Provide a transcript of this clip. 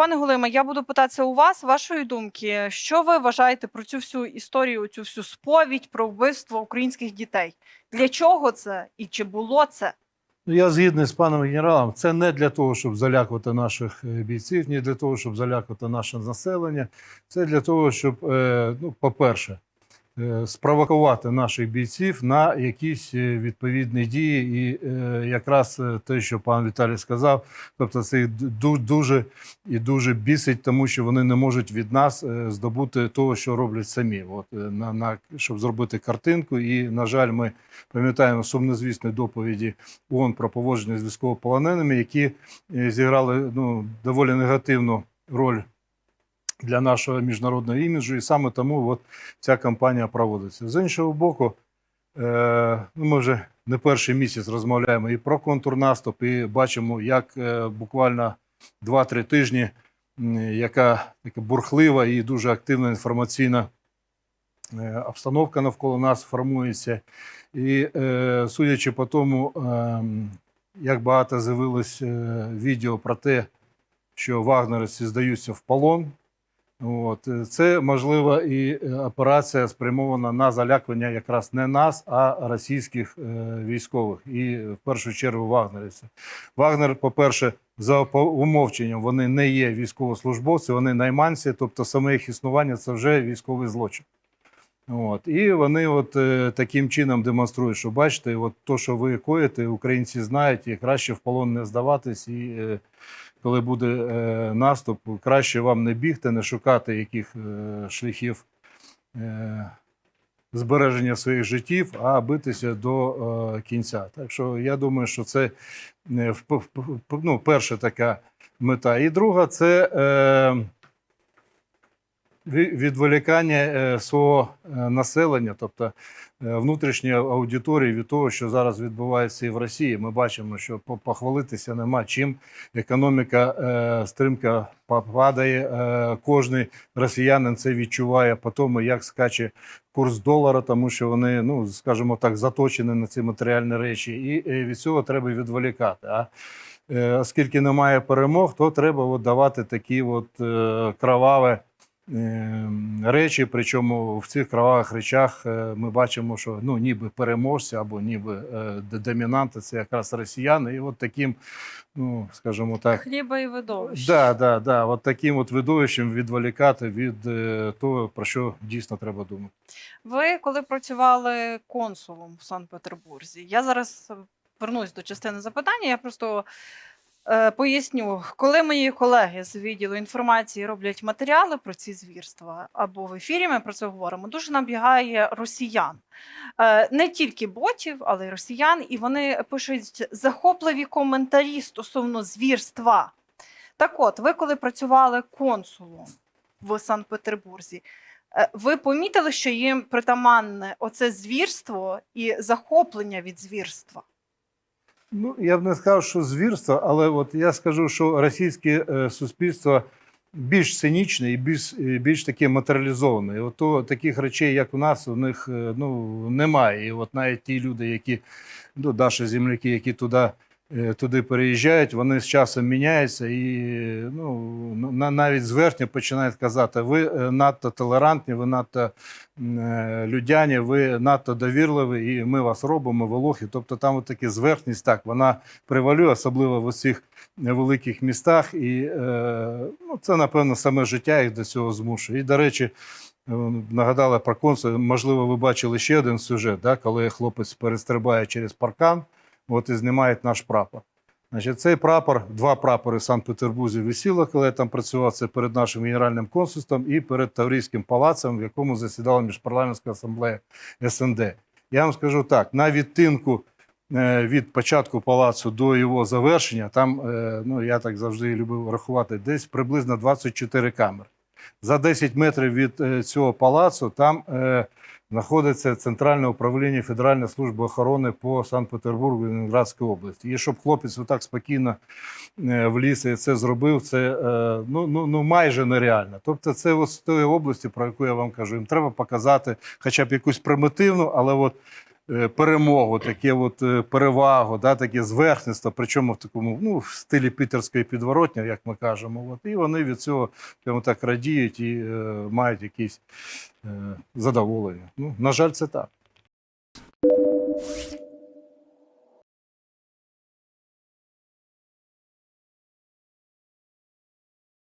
Пане Голиме, я буду питатися у вас вашої думки. Що ви вважаєте про цю всю історію, цю всю сповідь про вбивство українських дітей? Для чого це і чи було це? Ну, Я згідний з паном генералом. Це не для того, щоб залякувати наших е, бійців, не для того, щоб залякувати наше населення. Це для того, щоб, е, ну, по-перше, спровокувати наших бійців на якісь е, відповідні дії. І е, якраз е, те, що пан Віталій сказав, тобто це ду- дуже і дуже бісить, тому що вони не можуть від нас е, здобути того, що роблять самі. От, е, на, на, щоб зробити картинку. І, на жаль, ми пам'ятаємо сумнозвісні доповіді ООН про поводження з військовополоненими, які е, зіграли ну, доволі негативну роль для нашого міжнародного іміджу, і саме тому от ця кампанія проводиться. З іншого боку, е, ну, ми вже не перший місяць розмовляємо і про контрнаступ, і бачимо, як е, буквально 2-3 тижні, яка така бурхлива і дуже активна інформаційна е, обстановка навколо нас формується. І судячи по тому, як багато з'явилось відео про те, що вагнерівці здаються в полон. От, е, це можливо і е, операція спрямована на залякування якраз не нас, а російських е, військових, і в першу чергу вагнерівців. Вагнер, по-перше, за умовченням вони не є військовослужбовці, вони найманці, тобто саме їх існування це вже військовий злочин. От. І вони от е, таким чином демонструють, що бачите, от то, що ви коїте, українці знають, і краще в полон не здаватись. І е, коли буде е, наступ, краще вам не бігти, не шукати яких е, шляхів е, збереження своїх життів, а битися до е, кінця. Так що я думаю, що це е, ну, перша така мета. І друга це. Е, відволікання е, свого е, населення, тобто е, внутрішньої аудиторії від того, що зараз відбувається і в Росії. Ми бачимо, що похвалитися нема чим. Економіка стрімко падає. Кожний росіянин це відчуває по тому, як скаче курс долара, тому що вони, ну скажімо так, заточені на ці матеріальні речі, і від цього треба відволікати. А оскільки немає перемог, то треба от давати такі от кроваві речі. Причому в цих кровавих речах е, ми бачимо, що ну ніби переможці або ніби е, домінанти це якраз росіяни. І от таким, ну скажімо так. Хліба і видовище. Да, да, да, от таким от видовищем відволікати від е, того, про що дійсно треба думати. Ви коли працювали консулом в Санкт-Петербурзі, я зараз вернусь до частини запитання. Я просто поясню, коли мої колеги з відділу інформації роблять матеріали про ці звірства, або в ефірі ми про це говоримо, дуже набігає росіян. Е, не тільки ботів, але й росіян, і вони пишуть захопливі коментарі стосовно звірства. Так от, ви коли працювали консулом в Санкт-Петербурзі, Е, Ви помітили, що їм притаманне оце звірство і захоплення від звірства? Ну, я б не сказав, що звірство, але от я скажу, що російське е, суспільство більш цинічне і більш, більш таке матеріалізоване. І от таких речей, як у нас, у них е, ну, немає. І от навіть ті люди, які ну, наші земляки, які туди, е, туди переїжджають, вони з часом міняються і ну, навіть зверхня починають казати, ви е, надто толерантні, ви надто е, людяні, ви надто довірливі, і ми вас робимо, ви лохи. Тобто там от таке зверхність, так, вона превалює, особливо в цих великих містах. І е, ну, це, напевно, саме життя їх до цього змушує. І, до речі, е, нагадали про консул, можливо, ви бачили ще один сюжет, да, коли хлопець перестрибає через паркан, от і знімають наш прапор. Значить, цей прапор, два прапори в Санкт-Петербурзі висіло, коли я там працював, це перед нашим генеральним консульством і перед Таврійським палацем, в якому засідала міжпарламентська асамблея СНД. Я вам скажу так: на відтинку е, від початку палацу до його завершення, там, е, ну я так завжди любив рахувати, десь приблизно 24 камери. За 10 метрів від е, цього палацу там знаходиться Центральне управління Федеральної служби охорони по Санкт-Петербургу і Ленинградській області. І щоб хлопець отак спокійно в вліз і це зробив, це е, ну, ну, ну майже нереально. Тобто, це ось з тої області, про яку я вам кажу, їм треба показати хоча б якусь примитивну, але от перемогу, таке от е, перевагу, да, таке зверхництво, причому в такому ну, в стилі пітерської підворотні, як ми кажемо. От, і вони від цього прямо так радіють і е, мають якісь е, задоволення. Ну, на жаль, це так.